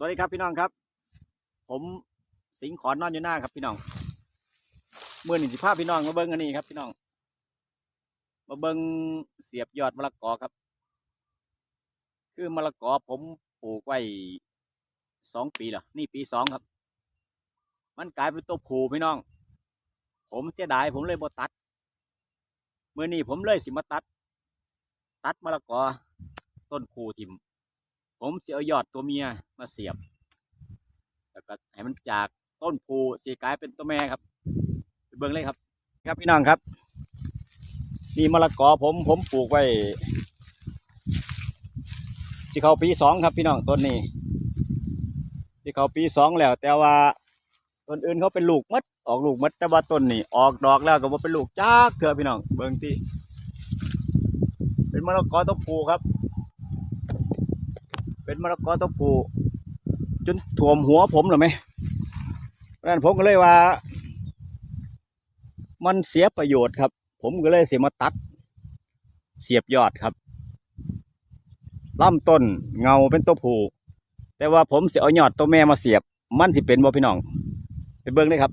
สวัสดีครับพี่น้องครับ ผมสิงขอนนอนอยู่หน้าครับพี่น้องเมื่อหนึ่งสิภาพี่น้องมาเบิ้งอันนี้ครับพี่น้อง มาเบิ้งเสียบยอดมะละกอครับ คือมะละกอผมปลูกไว้สองปีแล้วนี่ปีสองครับ มันกลายเป็นตัวผูพี่น้อง ผมเสียดายผมเลยบ่ตัดเมื่อนี้ผมเลยสิมาตัด ตัดมะละกอต้นผูทิม ผมจะเอายอดตัวเมียมาเสียบ แล้วก็ให้มันจากต้นผูสีกลายเป็นตัวแม่ครับเบิ่งเลยครับ ครับพี่น้องครับนี่มะละกอผมผมปลูกไว้ที่เขาปีสองครับพี่น้องต้นนี้ที่เขาปีสองแล้ว แต่ว่าต้นอื่นเขาเป็นลูกมัดออกลูกมัดแต่ว่าต้นนี้ออกดอกแล้วก็ว่าเป็นลูกจ้ากเถอพี่น้องเบิ่งที่เป็นมะละกอตัวผูครับ เป็นมะละกอตัวผูจนถ่วมหัวผมเหรอไหมเพราะฉะนั้นผมก็เลยว่า มันเสียประโยชน์ครับ ผมก็เลยเสียมาตัด เสียบยอดครับลำต้นเงาเป็นตัวผูแต่ว่าผมเสียเอายอดตัวแม่มาเสียบ มันสิเป็นบ่พี่น้องไปเบิ่งเลยครับ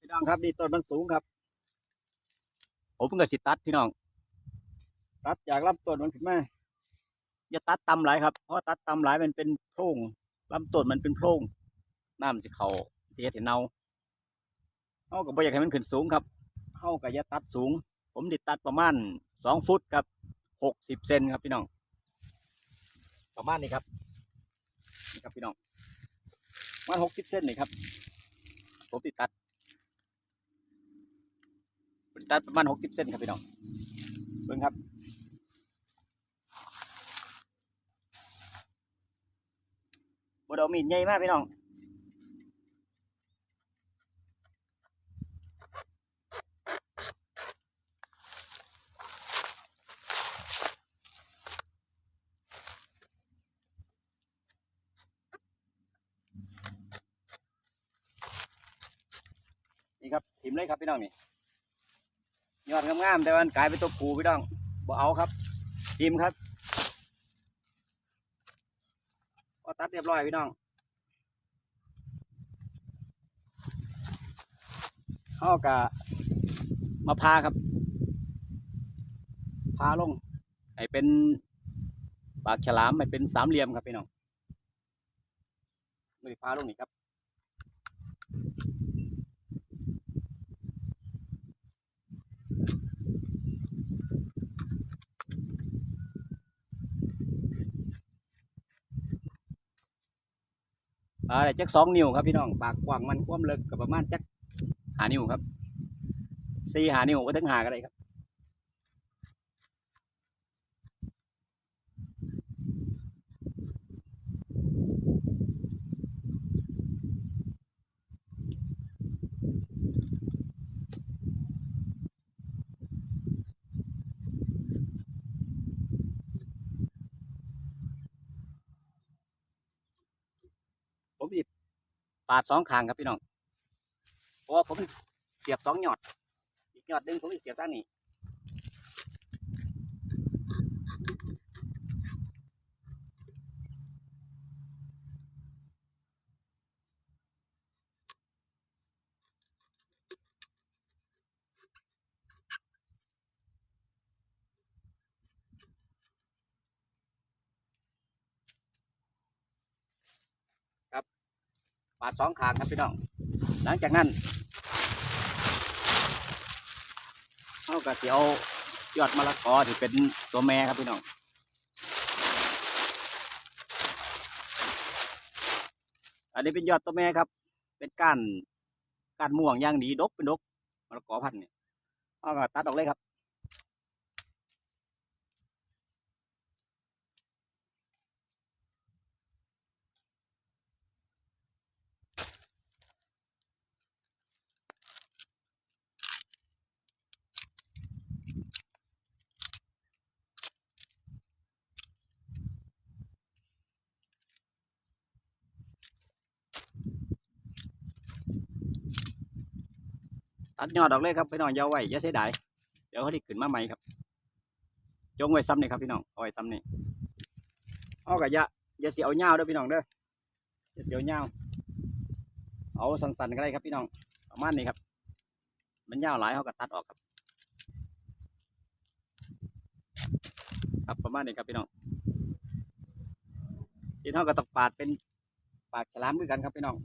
พี่น้องครับนี่ต้นมันสูงครับ ผมก็สิตัดพี่น้อง ตัดจากลำต้นมันขึ้นมา อย่าตัดตำหลายครับ เพราะตัดตำหลายมันเป็นโพรงลำต้นมันเป็นโพรงน้ำจะเขาจะเฮ็ดให้เน่าเฮาก็บอยากให้มันขึ้นสูงครับเฮาก็อย่าตัดสูง ผมดิตัดประมาณสองฟุตครับหกสิบเซนครับพี่น้อง ประมาณนี้ครับนี่ครับพี่น้องประมาณหกสิบเซนนี่ครับ ผมติดตัดผมติดตัดประมาณหกสิบเซนครับพี่น้องเบิ่งครับ บไดเอามีดใหญ่มากพี่น้องนี่ครับถิมเลยครับพี่น้องนี่ยอดงามๆแต่วันกลายเป็นตัวผูพี่น้องบ่เอาครับทิมครับก็ตัด เรียบร้อยพี่น้องเขากะมาพาครับ พาลงให้เป็นปากฉลามให้เป็นสามเหลี่ยมครับพี่น้องมือพาลงนี่ครับ อ่าไรจักสองนิ้วครับพี่น้องปากกว้างมันคว่ำเลึกกับประมาณจักหานิ้วครับสี่หานิ้วก็ถึงหาก็ได้ครับ ปาดสองข้างครับพี่น้องเพราะว่าผมเสียบสองหยอด อีกหยอดหนึ่งผมเสียบด้านนี้ ปาดสองขางครับพี่น้อง หลังจากนั้นเอากระเสียวยอดมะละกอที่เป็นตัวแม่ครับพี่น้องอันนี้เป็นยอดตัวแม่ครับ เป็นก้านก้านม่วงย่างดีดกเป็นดกมะละกอพันธุ์เนี่ยเอาก็ตัดออกเลยครับ ตัดยอดออกเลยครับพี่น้องยาเอาไว้อย่าเสียดายเดี๋ยวเขาได้ขึ้นมาใหม่ครับจงไว้ซ้ำนี่ครับพี่น้องเอาไว้ซ้ำนี่เอากะย่าอย่าเสียเอาเงาเด้อพี่น้องเด้ออย่าเสียเอาเงาเอาสั้นๆก็ได้ครับพี่น้องประมาณนี้ครับ มันยาหลายเขาก็ตัดออกครับ ครับประมาณนี้ครับพี่น้องที่เขาก็ต้องปาดเป็นปาดฉลามด้วยกันครับพี่น้อง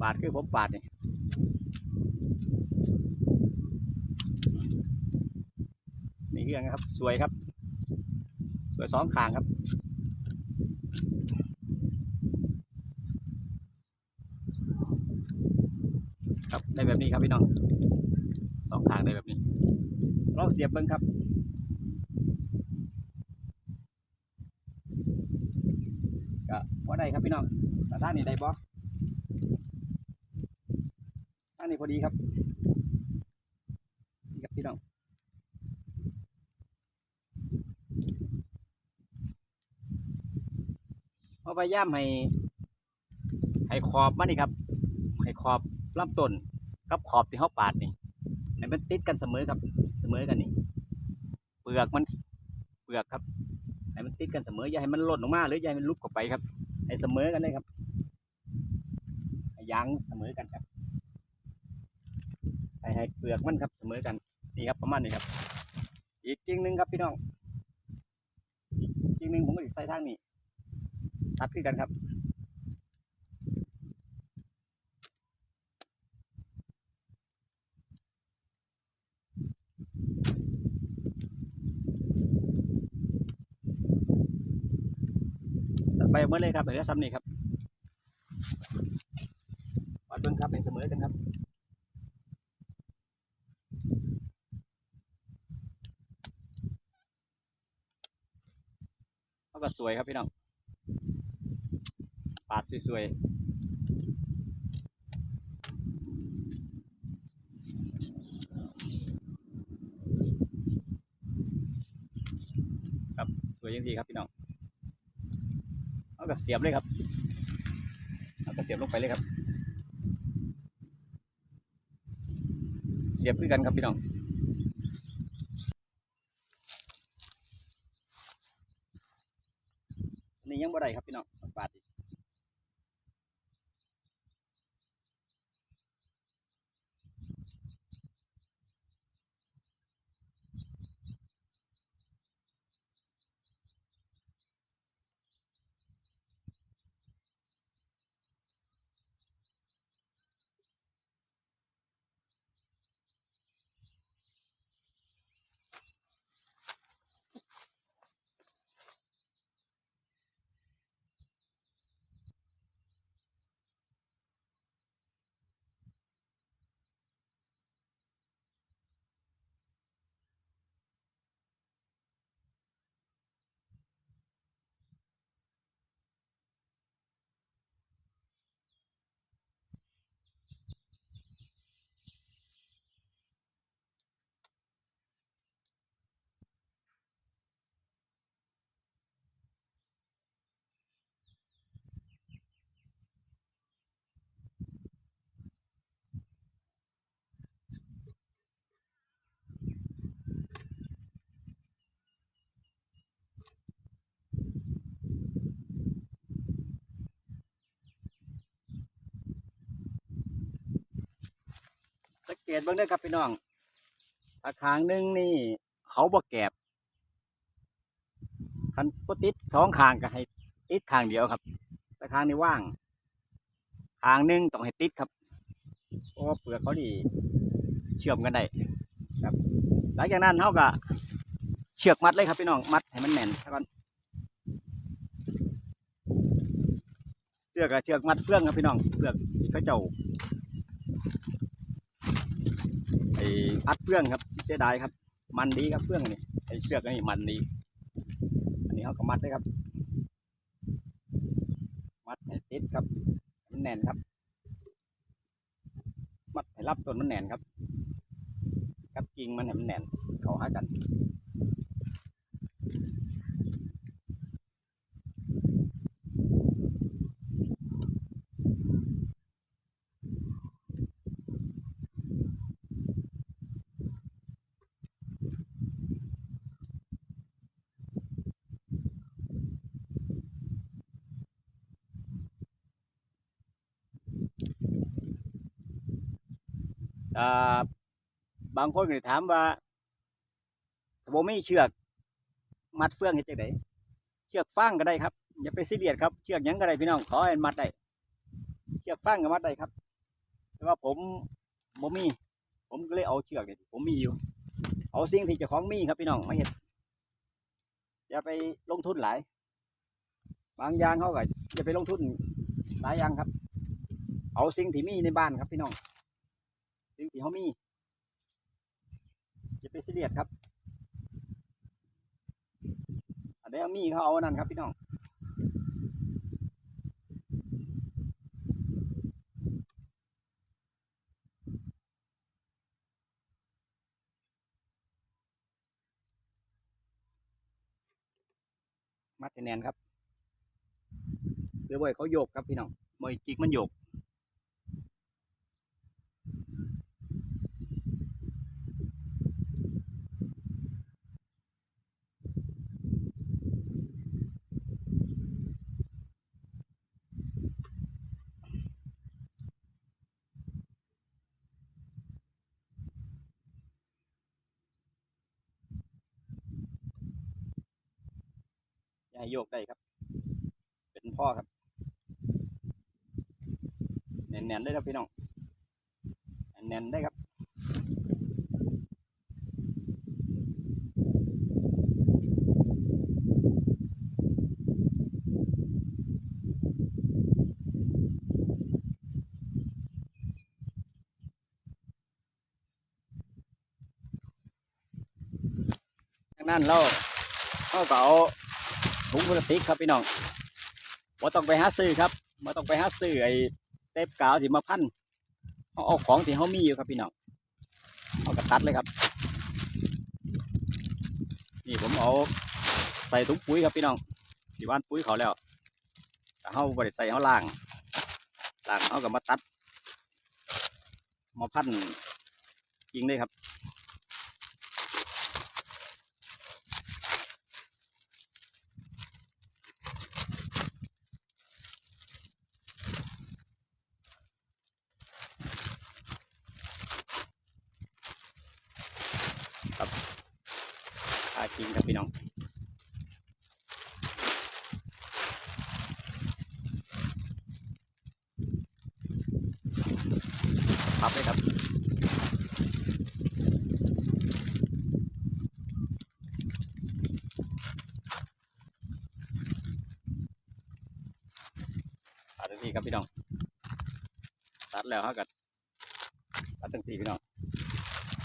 ปาดคือผมปาดนี่ เรื่องครับ สวยครับ สวยสองขางครับครับได้แบบนี้ครับพี่น้องสองทางได้แบบนี้ลองเสียบเบิ้งครับ ก็ว่าได้ครับพี่น้องแต่ด้านนี้ได้บ่ด้านนี้พอดีครับนี่ครับพี่น้องเอา พยายามให้ให้ขอบมันนี่ครับ ให้ขอบลำต้นกับขอบที่เขาปาดนี่ให้มันติดกันเสมอครับ เสมอกันนี่ เปลือกมันเปลือกครับให้มันติดกันเสมออย่าให้มันหล่นออกมา หรืออย่าให้มันลุกออกไปครับ ให้เสมอกันเลยครับให้ยางเสมอกันครับให้ให้เปลือกมันครับเสมอกันนี่ครับประมาณนี้ครับ อีกกิ่งหนึ่งครับพี่น้องอีกกิ่งหนึ่งผมก็ใส่ทางนี้ ตัดขึ้นกันครับตัดไปเมื่อเลยครับเหลือซ้ำนี่ครับวัดเบิ้งครับเป็นเสมอกันครับเขาก็สวยครับพี่น้องาดสวยๆ ครับ สวยจริงๆครับพี่น้อง เอากระเสียบเลยครับ เอากระเสียบลงไปเลยครับ เสียบด้วยกันครับพี่น้องนี่ยังบ่ได้ครับพี่น้องบาดอีก เกตเบ้างเด้อครับพี่น้องถ้าคางหนึงนี่ เขาบ่แกบคันก็ติดสองคางก็ให้ติดคางเดียวครับต่คางนี้ว่างคางหนึงต้องให้ติดครับเพราะว่าเปลือกเขาดีเชื่อมกันได้ครับ หลังจากนั้นเขาก็เชือกมัดเลยครับพี่น้องมัดให้มันแน่นซะก่อนเชือกกับเชือกมัดเฟื่องครับพี่น้องเฟื่องที่เขาเจ้า ไอ้อัดเฟื่องครับเสียดายครับ มันดีครับเฟื่องนี่ไอ้เชือกนี่มันดีอันนี้เขาก็มัดเลยครับ มัดให้ติดครับ มันแน่นครับ มัดให้รับต้นมันแน่นครับ กับกิ่งมันให้มันแน่น เขาหากัน อ่าบางคนก็ถามว่าถ้าบ่มีเชือกมัดเฟืองเฮ็ดจังไดเชือกฟางก็ได้ครับอย่าไปซีเรียสครับเชือกยังก็ได้พี่น้องขอให้มัดได้เชือกฟางก็มัดได้ครับ แต่ว่าผมบ่มี ผมก็เลยเอาเชือกเนี่ยผมมีอยู่ เอาสิ่งที่จ้าของมีครับพี่น้องไมาเฮ็ดอย่าไปลงทุนหลาย บางอย่างเขาก็อย่าไปลงทุนหลายอย่างครับ เอาสิ่งที่มีในบ้านครับพี่น้อง สิ่งที่เขามีอย่าไปซีเรียสครับอันใดเอามีเขาเอาอันนั่นครับพี่น้องมัดแน่นครับเดี๋ยวไว้เขาโยกครับพี่น้องมอยจิกมันโยก ให้โยกได้ครับ เป็นพ่อครับแน่นๆได้ครับพี่น้องแน่นๆได้ครับดังนั้นเราเอาก็เอา ถุงพลาสติกครับพี่น้องว่าต้องไปหาซื้อครับว่าต้องไปหาซื้อไอ้เทปกาวที่มาพันเขาเอาของที่เขามีอยู่ครับพี่น้องเอากระตัดเลยครับ นี่ผมเอาใส่ถุงปุ๋ยครับพี่น้องที่บ้านปุ๋ยเขาแล้วเขาบริใส่เขาล่างล่างเขาก็มาตัด มาพันจริงเลยครับ อาจริงครับพี่น้องพับเลยครับตัดทังทีครับพี่น้อง ตัดแล้วฮะกัดตัดทังทีพี่น้อง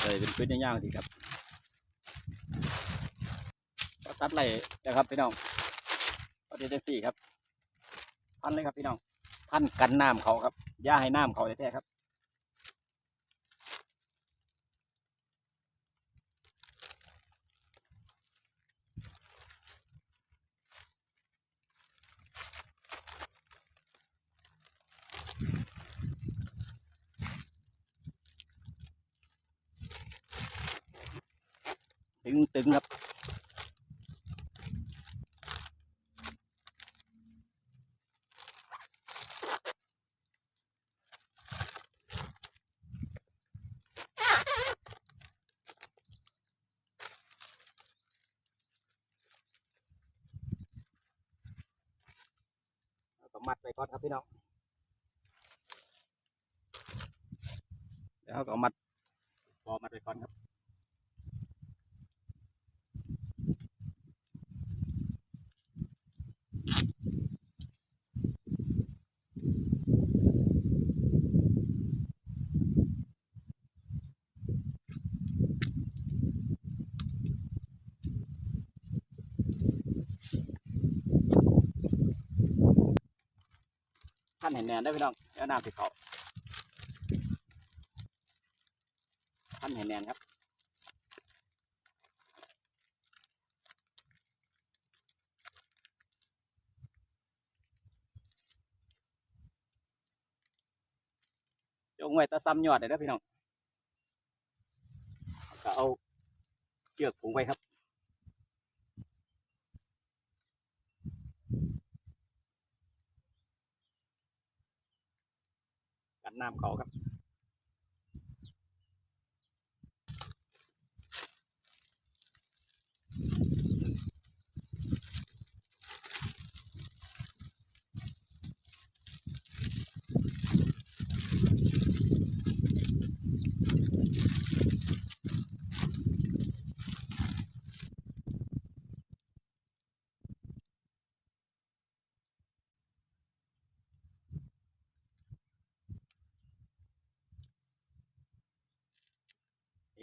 เลยเป็นพื้นย่าวๆทีครับ ก็ ตัดไหลนะครับพี่น้องก็เดี๋ยวจะสี่ครับ พันเลยครับพี่น้อง พันกันน้ำเขาครับย่าให้น้ำเขาแท้ๆครับึงตึงๆครับ เรา ก่อนครับพี่น้องแล้วเราก็เอามัดพอมัดไปก่อนครับ ท่านเห็นแนนได้พี่น้องแล้วน้ำติดเขาท่านเห็นแนนครับจงไว้แตะซ้ำยอดเลยนะพี่น้องก็เอาเชือกผูกไว้ครับ น้ำเขาครับ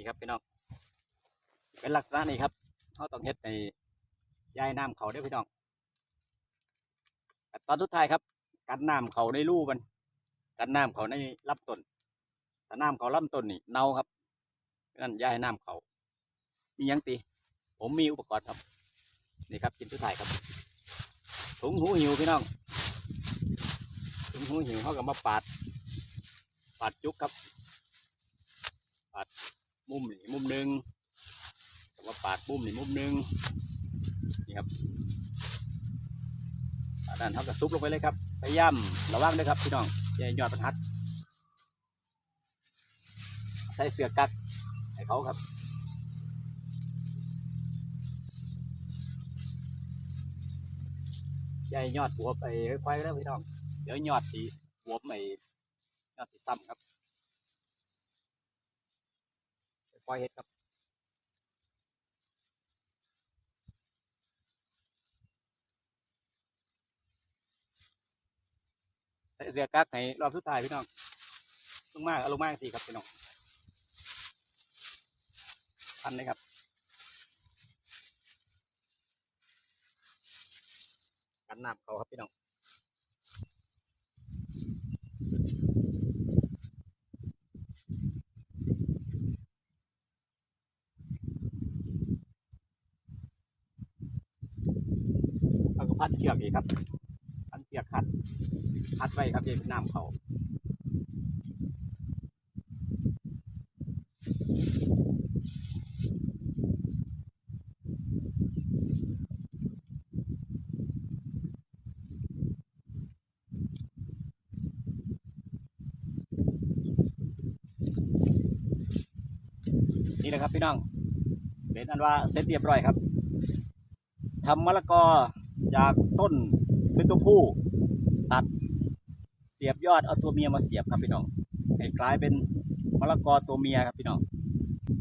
ครับพี่น้องเป็นลักษณะนี้ครับเขาต้องเฮ็ดในย้ายน้ำเขาเด้พี่น้องตอนสุดท้ายครับ กันน้ำเขาในรูมัน กันน้ำเขาในลำต้นถ้าน้ำเขาลำต้นนี่เน่าครับนั่นย้ายน้ำเขามียังตีผมมีอุปกรณ์ครับ นี่ครับกินสุดท้ายครับถุงหูหิวพี่น้องถุงหูหิวเขาก็มาปาด ปาดจุกครับ มุมนี่มุมหนึ่งแล้วมาปาดมุมนี่มุมหนึ่งนี่ครับด้านเขาก็ซุบลงไปเลยครับพยายามระวังด้วยครับพี่น้องอย่าหยอดมันหักใส่เสือกักให้เขาครับใหญ่ยอดหัวไปค่อยๆแล้วพี่น้อง เดี๋ยวยอดสีหัวไปยอดสีซ้ำครับ ค่อยเฮ็ดครับใส่เสือกักให้รอบสุดท้ายพี่น้องลงมากเอาลงมากสิครับพี่น้องพันเลยครับกันน้ำเขาครับพี่น้อง พัดเชือกอีกครับ พันเชือกขัดพัดไว้ครับเดี๋ยวน้ำเขานี่แหละครับพี่น้องเป็นอันว่าเสร็จเรียบร้อยครับทำมะละกอ จากต้นเป็นตัวผู้ตัด เสียบยอดเอาตัวเมียมาเสียบครับพี่น้องให้กลายเป็นมะละกอตัวเมียครับพี่น้อง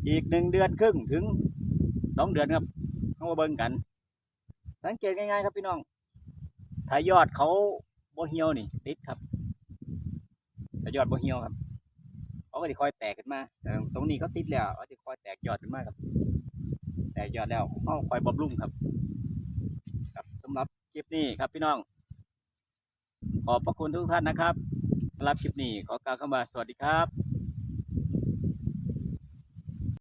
อีกหนึ่งเดือนครึ่งถึงสองเดือนครับเข้ามาเบิ่งกัน สังเกตง่ายๆครับพี่น้องถ้ายอดเขาโบเหี่ยวนี่ติดครับถ้ายอดโบเหี่ยวครับเขาก็จะคอยแตกขึ้นมาแต่ตรงนี้เขาติดแล้วเขาจะคอยแตกยอดขึ้นมาครับ แตกยอดแล้วเขาคอยบำรุงครับำหรับคลิปนี้ครับพี่น้อง ขอบพระคุณทุกท่านนะครับสำหรับคลิปนี้ขอกล่าวคำว่าสวัสดีครับ